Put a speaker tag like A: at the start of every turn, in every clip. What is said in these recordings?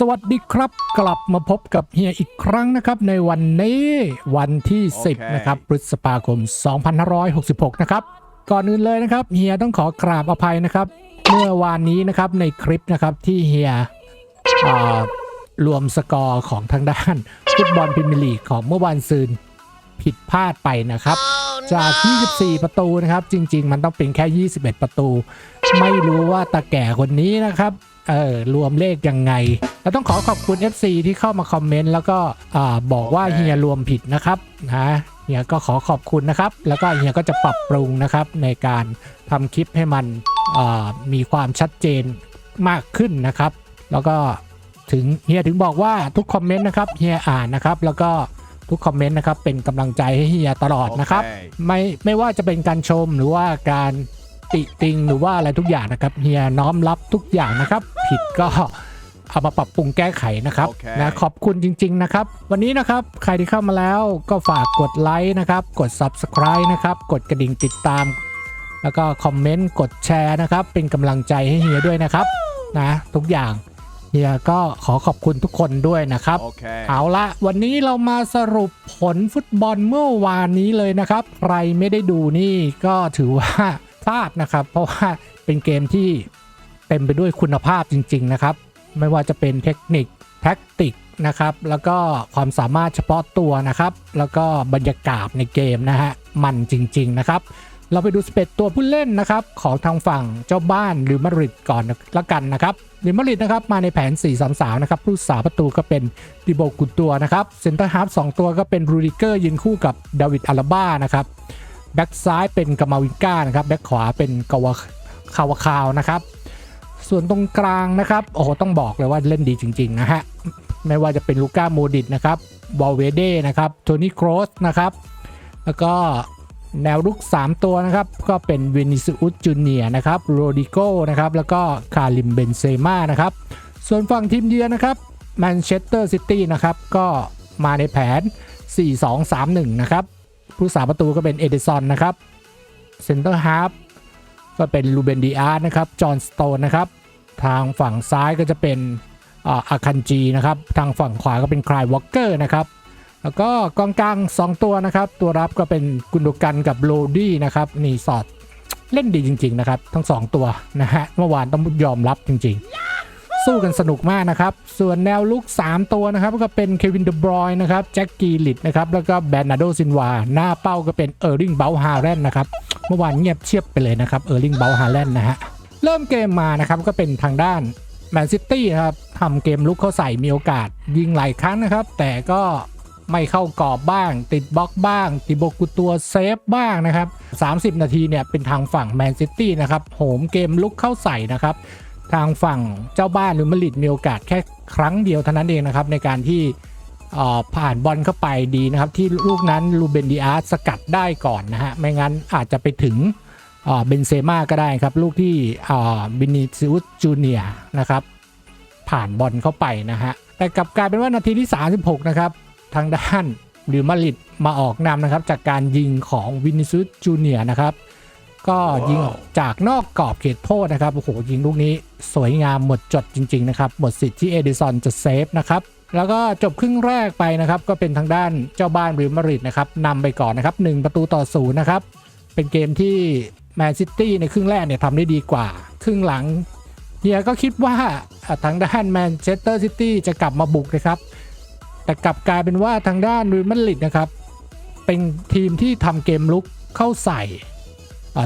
A: สวัสดีครับ กลับมาพบกับเฮียอีกครั้งนะครับ ในวันนี้วันที่
B: โอเค
A: 10 นะครับพฤษภาคม 2566 นะครับ ก่อนอื่นเลยนะครับเฮียต้องขอกราบอภัยนะครับ เมื่อวานนี้นะครับในคลิปนะครับที่เฮียอ่ารวมสกอร์ของทางด้าน ฟุตบอลพรีเมียร์ลีกของเมื่อวันซืนผิดพลาดไปนะครับ จาก 24 ประตูนะครับ จริง ๆ มันต้องเป็นแค่ 21 ประตู ไม่รู้ว่าตาแก่คนนี้นะครับ เออรวมเลขยังไงแล้วต้องขอขอบคุณ FC ที่เข้ามาคอมเมนต์แล้วก็อ่าบอกว่า
B: โอเค
A: เฮียรวมผิดนะครับนะเฮียก็ขอขอบคุณนะครับ แล้วก็เฮียก็จะปรับปรุงนะครับในการทำคลิปให้มันอ่ามีความชัดเจนมากขึ้นนะครับ แล้วก็ถึงเฮียถึงบอกว่าทุกคอมเมนต์นะครับเฮียอ่านนะครับ แล้วก็ทุกคอมเมนต์นะครับเป็นกำลังใจให้เฮียตลอดนะครับ
B: โอเค
A: ไม่ไม่ว่าจะเป็นการชมหรือว่าการติติงหรือว่าอะไรทุกอย่างนะครับเฮียน้อมรับทุกอย่างนะครับ ผิดก็เอามาปรับปรุงแก้ไขนะครับ
B: โอเค
A: นะขอบคุณจริง ๆ นะครับ วันนี้นะครับใครที่เข้ามาแล้วก็ฝากกดไลค์นะครับ กด Subscribe นะครับ กดกระดิ่งติดตาม แล้วก็คอมเมนต์กดแชร์นะครับ เป็นกำลังใจให้เฮียด้วยนะครับนะทุกอย่างเฮียก็ขอขอบคุณทุกคนด้วยนะครับ
B: โอเค
A: เอาละวันนี้เรามาสรุปผลฟุตบอลเมื่อวานนี้เลยนะครับ ใครไม่ได้ดูนี่ก็ถือว่าพลาดนะครับ เพราะว่าเป็นเกมที่ เต็มไปด้วยคุณภาพจริง ๆ นะครับ ไม่ว่าจะเป็นเทคนิคแท็กติกนะครับ แล้วก็ความสามารถเฉพาะตัวนะครับ แล้วก็บรรยากาศในเกมนะฮะ มันจริง ๆ นะครับ เราไปดูสเปดตัวผู้เล่นนะครับ ของทางฝั่งเจ้าบ้านหรือมาริดก่อนละกันนะครับหรือมาริดนะครับมาในแผน 4-3-3 นะครับผู้สาประตูก็เป็นดิโบกุตัวนะครับเซนเตอร์ฮาร์ฟ2ตัวก็เป็นรูดิเกอร์ยืนคู่กับดาวิดอาราบ้านะครับแบ็กซ้ายเป็นกามาวินก้านะครับแบ็กขวาเป็นกาวาคาวาคาวนะครับ ส่วนตรงกลางนะครับ โอ้โห ต้องบอกเลยว่าเล่นดีจริง ๆ นะฮะ ไม่ว่าจะเป็นลูก้าโมดิตนะครับวอลเวเด้นะครับโทนี่โครสนะครับ แล้วก็แนวรุก 3 ตัวนะครับ ก็เป็นวินิซิอุสจูเนียนะครับโรดิโก้นะครับ แล้วก็คาริมเบนเซม่านะครับ ส่วนฝั่งทีมเยือนนะครับแมนเชสเตอร์ซิตี้นะครับ ก็มาในแผน 4-2-3-1 นะครับ ผู้สาประตูก็เป็นเอเดซอนนะครับเซนเตอร์ฮาร์ฟ ก็เป็นลูเบนดีอาร์นะครับ จอห์นสโตนนะครับ ทางฝั่งซ้ายก็จะเป็นอาคันจีนะครับ ทางฝั่งขวาก็เป็นคลายวอลเกอร์นะครับ แล้วก็กองกลาง 2 ตัวนะครับ ตัวรับก็เป็นกุนโดกันกับโรดี้นะครับนี่สอดเล่นดีจริง ๆ นะครับ ทั้ง 2 ตัวนะฮะ เมื่อวานต้องยอมรับจริง ๆ สู้กันสนุกมากนะครับ ส่วนแนวลุก 3 ตัวนะครับ ก็เป็นเควินเดบรอยนะครับ แจ็คกีลิตนะครับ แล้วก็แบรนาโดซินวา หน้าเป้าก็เป็นเออร์ลิงเบลฮาแรนนะครับ เมื่อวานเงียบเชียบไปเลยนะครับเออร์ลิงเบลฮาแลนด์นะฮะ เริ่มเกมมานะครับก็เป็นทางด้านแมนซิตี้ครับทำเกมลุกเข้าใส่มีโอกาสยิงหลายครั้งนะครับ แต่ก็ไม่เข้ากรอบบ้าง ติดบล็อกบ้าง ติโบกุตัวเซฟบ้างนะครับ 30 นาทีเนี่ยเป็นทางฝั่งแมนซิตี้นะครับโหมเกมลุกเข้าใส่นะครับ ทางฝั่งเจ้าบ้านหรือมาริดมีโอกาสแค่ครั้งเดียวเท่านั้นเองนะครับในการที่ ผ่านบอลเข้าไปดีนะครับ ที่ลูกนั้นลูเบนดิอาร์สกัดได้ก่อนนะฮะ ไม่งั้นอาจจะไปถึงเบนเซม่าก็ได้ครับ ลูกที่บินิซิอุสจูเนียนะครับ ผ่านบอลเข้าไปนะฮะ แต่กลับกลายเป็นว่านาทีที่ 36 นะครับ ทางด้านหรือมาริดมาออกนำนะครับ จากการยิงของวินิซิอุสจูเนียนะครับ ก็ยิงออกจากนอกกรอบเขตโทษนะครับโอ้โหยิงลูกนี้สวยงามหมดจดจริง ๆ นะครับหมดสิทธิ์ที่เอดิสันจะเซฟนะครับ แล้วก็จบครึ่งแรกไปนะครับ ก็เป็นทางด้านเจ้าบ้านรอัลมาริดนะครับนำไปก่อนนะครับ1ประตูต่อศูนย์นะครับ เป็นเกมที่แมนซิตี้ในครึ่งแรกเนี่ยทำได้ดีกว่า ครึ่งหลังเฮียก็คิดว่าทางด้านแมนเชสเตอร์ซิตี้จะกลับมาบุกนะครับ แต่กลับกลายเป็นว่าทางด้านรอัลมาริดนะครับ เป็นทีมที่ทำเกมลุกเข้าใส่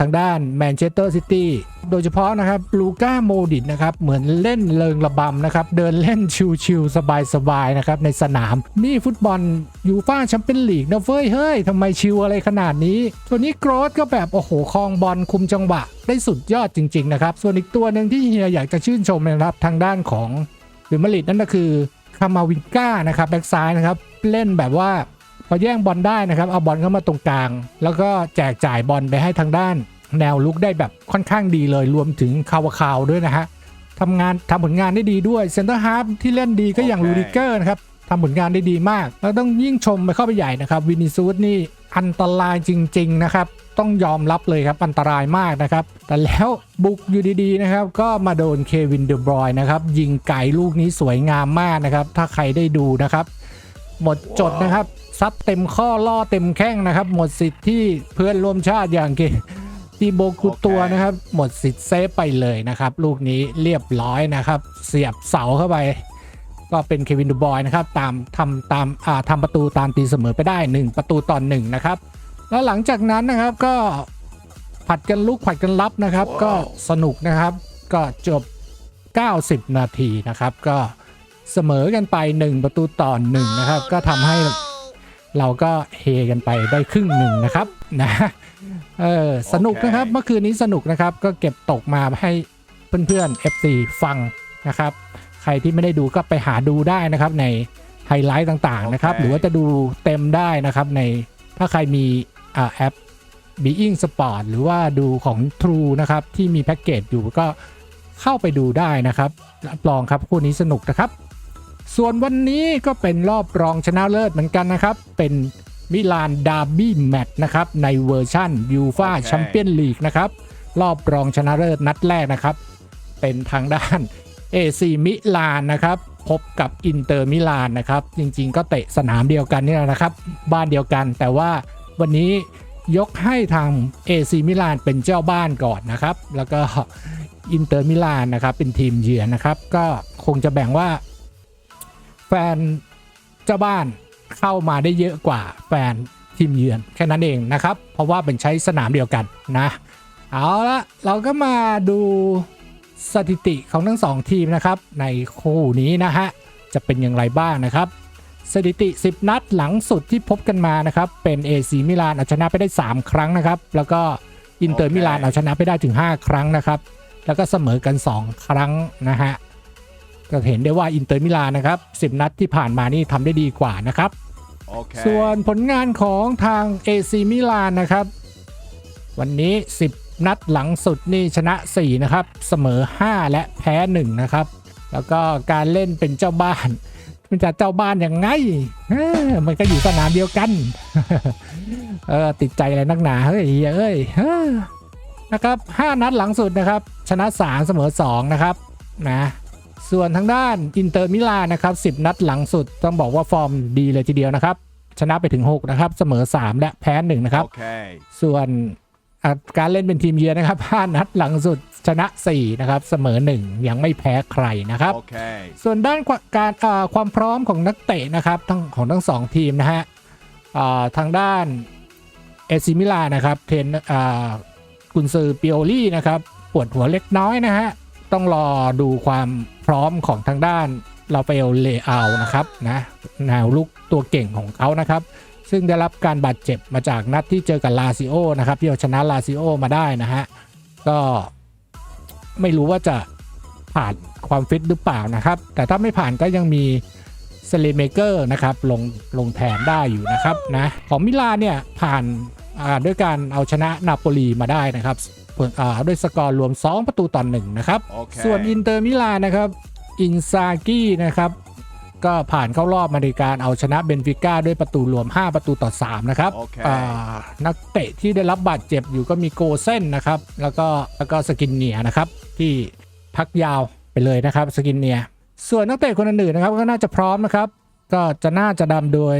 A: ทางด้านแมนเชสเตอร์ซิตี้โดยเฉพาะนะครับลูก้าโมดิตนะครับเหมือนเล่นเริงระบำนะครับเดินเล่นชิวๆสบายๆนะครับในสนามนี่ฟุตบอลยูฟ่าแชมเปี้ยนลีกนะเฟ้ยเฮ้ยทำไมชิวอะไรขนาดนี้ ตัวนี้โกรธก็แบบโอ้โหคลองบอลคุมจังหวะ ได้สุดยอดจริง ๆ นะครับ ส่วนอีกตัวหนึ่งที่เฮียอยากจะชื่นชมนะครับทางด้านของหรือมาริดนั่นก็คือคามาวินก้านะครับแบ็กซ้ายนะครับเล่นแบบว่า พอแย่งบอลได้นะครับเอาบอลเข้ามาตรงกลาง แล้วก็แจกจ่ายบอลไปให้ทางด้าน แนวลุกได้แบบค่อนข้างดีเลย รวมถึงคาวาคาวด้วยนะฮะทำงานทำผลงานได้ดีด้วยเซนเตอร์ฮาร์ฟที่เล่นดีก็อย่าง
B: โอเค
A: ลูดิเกอร์นะครับทำผลงานได้ดีมาก แล้วต้องยิ่งชมไปเข้าไปใหญ่นะครับวินิซูสนี่อันตรายจริง ๆ นะครับ ต้องยอมรับเลยครับอันตรายมากนะครับ แต่แล้วบุกอยู่ดีๆนะครับ ก็มาโดนเควินเดบรอยน์นะครับ ยิงไก่ลูกนี้สวยงามมากนะครับ ถ้าใครได้ดูนะครับ หมดจดนะครับ ซัดเต็มข้อล่อเต็มแข้งนะครับ หมดสิทธิ์ที่เพื่อนร่วมชาติอย่างเกตีโบกุตัวนะครับ หมดสิทธิ์เซฟไปเลยนะครับ ลูกนี้เรียบร้อยนะครับ เสียบเสาเข้าไป ก็เป็นเควินดูบอยนะครับตามทำตามอ่าทำประตูตามตีเสมอไปได้ 1 ประตูต่อหนึ่งนะครับ แล้วหลังจากนั้นนะครับก็ผัดกันลุกผัดกันรับนะครับ ก็สนุกนะครับ ก็จบ 90 นาทีนะครับ ก็เสมอกันไป 1 ประตูต่อหนึ่งนะครับ ก็ทำให้ เราก็เฮกันไปได้ครึ่งหนึ่งนะครับนะเออสนุกนะครับ
B: โอเค
A: เมื่อคืนนี้สนุกนะครับก็เก็บตกมาให้เพื่อนๆ FC ฟังนะครับ ใครที่ไม่ได้ดูก็ไปหาดูได้นะครับในไฮไลท์ต่างๆนะครับ
B: โอเค
A: หรือว่าจะดูเต็มได้นะครับในถ้าใครมีอ่าแอป Being Sport หรือว่าดูของ True นะครับ ที่มีแพ็กเกจอยู่ก็เข้าไปดูได้นะครับรับรองครับคู่นี้สนุกนะครับ ส่วนวันนี้ก็เป็นรอบรองชนะเลิศเหมือนกันนะครับ เป็นมิลานดาร์บี้แมตช์นะครับในเวอร์ชั่นยูฟา
B: โอเค
A: แชมเปี้ยนลีกนะครับ รอบรองชนะเลิศนัดแรกนะครับ เป็นทางด้าน AC มิลานนะครับ พบกับอินเตอร์มิลานนะครับ จริงๆ ก็เตะสนามเดียวกันนี่แหละนะครับ บ้านเดียวกันแต่ว่าวันนี้ยกให้ทาง AC มิลานเป็นเจ้าบ้านก่อนนะครับ แล้วก็อินเตอร์มิลานนะครับเป็นทีมเยือนนะครับ ก็คงจะแบ่งว่า แฟนเจ้าบ้านเข้ามาได้เยอะกว่าแฟนทีมเยือนแค่นั้นเองนะครับ เพราะว่าเป็นใช้สนามเดียวกันนะ เอาละเราก็มาดูสถิติของทั้งสองทีมนะครับ ในคู่นี้นะฮะ จะเป็นอย่างไรบ้างนะครับ สถิติ 10 นัดหลังสุดที่พบกันมานะครับ เป็น AC มิลานเอาชนะไปได้ 3 ครั้งนะครับ แล้วก็อินเตอร์
B: โอเค
A: มิลานเอาชนะไปได้ถึง 5 ครั้งนะครับ แล้วก็เสมอกัน 2 ครั้งนะฮะ ก็เห็นได้ว่าอินเตอร์มิลานนะครับ10 นัดที่ผ่านมานี่ทำได้ดีกว่านะครับ
B: Okay.
A: ส่วนผลงานของทาง AC มิลานนะครับ วันนี้ 10 นัดหลังสุดนี่ชนะ 4 นะครับ เสมอ 5 และแพ้ 1 นะครับ แล้วก็การเล่นเป็นเจ้าบ้าน มันจะเจ้าบ้านยังไงเอ้อมันก็อยู่สนามเดียวกัน เออติดใจอะไรนักหนาเฮ้ยเอ้ยเฮ้อนะครับ 5 นัดหลังสุดนะครับ ชนะ 3 เสมอ 2 นะครับนะ ส่วนทางด้านอินเตอร์มิลานนะครับ10 นัดหลังสุดต้องบอกว่าฟอร์มดีเลยทีเดียวนะครับชนะไปถึง 6 นะครับ เสมอ 3 และแพ้ 1 นะครับ
B: Okay.
A: ส่วนอะการเล่นเป็นทีมเยือนนะครับ 5 นัดหลังสุดชนะ 4 นะครับ เสมอ 1 ยังไม่แพ้ใครนะครับ
B: Okay.
A: ส่วนด้านการอ่าความพร้อมของนักเตะนะครับทั้งของทั้งสองทีมนะฮะอ่าทางด้านเอซิมิลานะครับเทรนอ่ากุนซือปิโอลี่นะครับ ปวดหัวเล็กน้อยนะฮะ ต้องรอดูความพร้อมของทางด้านลาเฟลเลอานะครับนะแนวลุกตัวเก่งของเขานะครับ ซึ่งได้รับการบาดเจ็บมาจากนัดที่เจอกับลาซิโอนะครับที่เอาชนะลาซิโอมาได้นะฮะก็ไม่รู้ว่าจะผ่านความฟิตหรือเปล่านะครับ แต่ถ้าไม่ผ่านก็ยังมีเซเลเมเกอร์นะครับลงลงแทนได้อยู่นะครับนะของมิลานเนี่ยผ่านด้วยการเอาชนะนาโปลีมาได้นะครับ ด้วยสกอร์รวม 2 ประตูต่อหนึ่งนะครับ
B: โอเค
A: ส่วนอินเตอร์มิลานนะครับอินซากี้นะครับก็ผ่านเข้ารอบมาในการเอาชนะเบนฟิก้าด้วยประตูรวม 5 ประตูต่อ 3 นะครับ
B: โอเค
A: อ่านักเตะที่ได้รับบาดเจ็บอยู่ก็มีโกเส้นนะครับ แล้วก็แล้วก็สกินเนียนะครับ ที่พักยาวไปเลยนะครับสกินเนีย ส่วนนักเตะคนอื่นๆนะครับ ก็น่าจะพร้อมนะครับ ก็จะน่าจะดำโดย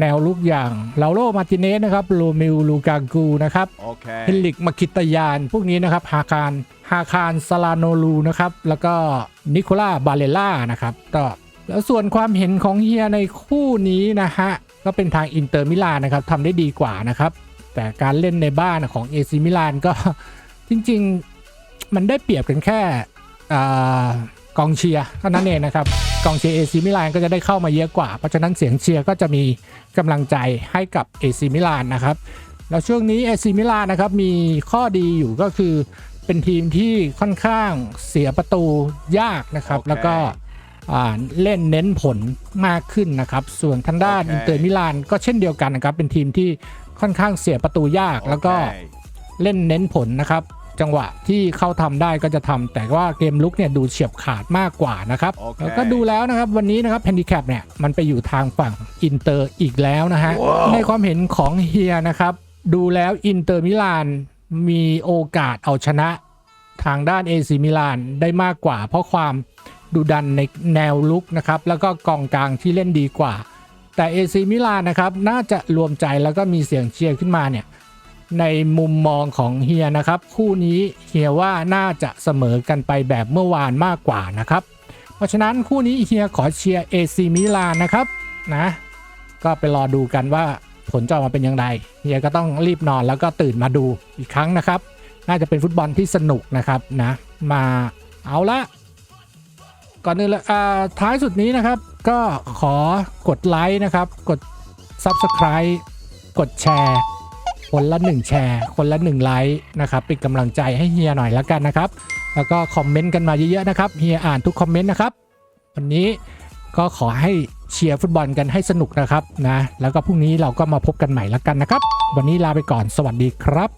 A: แนวลุกอย่างลาโรมาร์ติเนสนะครับโรมิลลูกากูนะครับ
B: Okay.
A: เฮลิกมาคิตยาน พวกนี้นะครับฮาคารฮาคารซาลาโนลูนะครับแล้วก็นิโคล่าบาเลล่านะครับก็แล้วส่วนความเห็นของเฮียในคู่นี้นะฮะก็เป็นทางอินเตอร์มิลานนะครับทำได้ดีกว่านะครับ แต่การเล่นในบ้านของเอซิมิลานก็จริง ๆ มันได้เปรียบกันแค่อ่า กองเชียร์เท่านั้นเองนะครับกองเชียร์เอซิมิลานก็จะได้เข้ามาเยอะกว่า เพราะฉะนั้นเสียงเชียร์ก็จะมีกำลังใจให้กับเอซิมิลานนะครับแล้วช่วงนี้เอซิมิลานนะครับมีข้อดีอยู่ก็คือเป็นทีมที่ค่อนข้างเสียประตูยากนะครับ
B: โอเค
A: แล้วก็อ่าเล่นเน้นผลมากขึ้นนะครับ ส่วนทางด้าน
B: โอเค
A: อินเตอร์มิลานก็เช่นเดียวกันนะครับ เป็นทีมที่ค่อนข้างเสียประตูยากแล้วก็
B: Okay.
A: เล่นเน้นผลนะครับ จังหวะที่เข้าทำได้ก็จะทำแต่ว่าเกมลุกเนี่ยดูเฉียบขาดมากกว่านะครับ
B: โอเค
A: แล้วก็ดูแล้วนะครับวันนี้นะครับแฮนดิแคปเนี่ยมันไปอยู่ทางฝั่งอินเตอร์อีกแล้วนะฮะในความเห็นของเฮียนะครับ ดูแล้วอินเตอร์มิลานมีโอกาสเอาชนะทางด้านเอซิมิลานได้มากกว่า เพราะความดุดันในแนวลุกนะครับ แล้วก็กองกลางที่เล่นดีกว่า แต่เอซิมิลานนะครับน่าจะรวมใจแล้วก็มีเสียงเชียร์ขึ้นมาเนี่ย ในมุมมองของเฮียนะครับ คู่นี้เฮียว่าน่าจะเสมอกันไปแบบเมื่อวานมากกว่านะครับ เพราะฉะนั้นคู่นี้เฮียขอเชียร์เอซิมิลานนะครับนะก็ไปรอดูกันว่าผลจะออกมาเป็นอย่างไรเฮียก็ต้องรีบนอนแล้วก็ตื่นมาดูอีกครั้งนะครับ น่าจะเป็นฟุตบอลที่สนุกนะครับนะมาเอาละก่อนอื่นเลยอ่าท้ายสุดนี้นะครับ ก็ขอกดไลค์นะครับ กด Subscribe กดแชร์ คนละ 1 แชร์ คนละ 1 ไลค์นะครับเป็นกำลังใจให้เฮียหน่อยแล้วกันนะครับ แล้วก็คอมเมนต์กันมาเยอะๆนะครับเฮียอ่านทุกคอมเมนต์นะครับวันนี้ก็ขอให้เชียร์ฟุตบอลกันให้สนุกนะครับนะแล้วก็พรุ่งนี้เราก็มาพบกันใหม่แล้วกันนะครับ วันนี้ลาไปก่อนสวัสดีครับ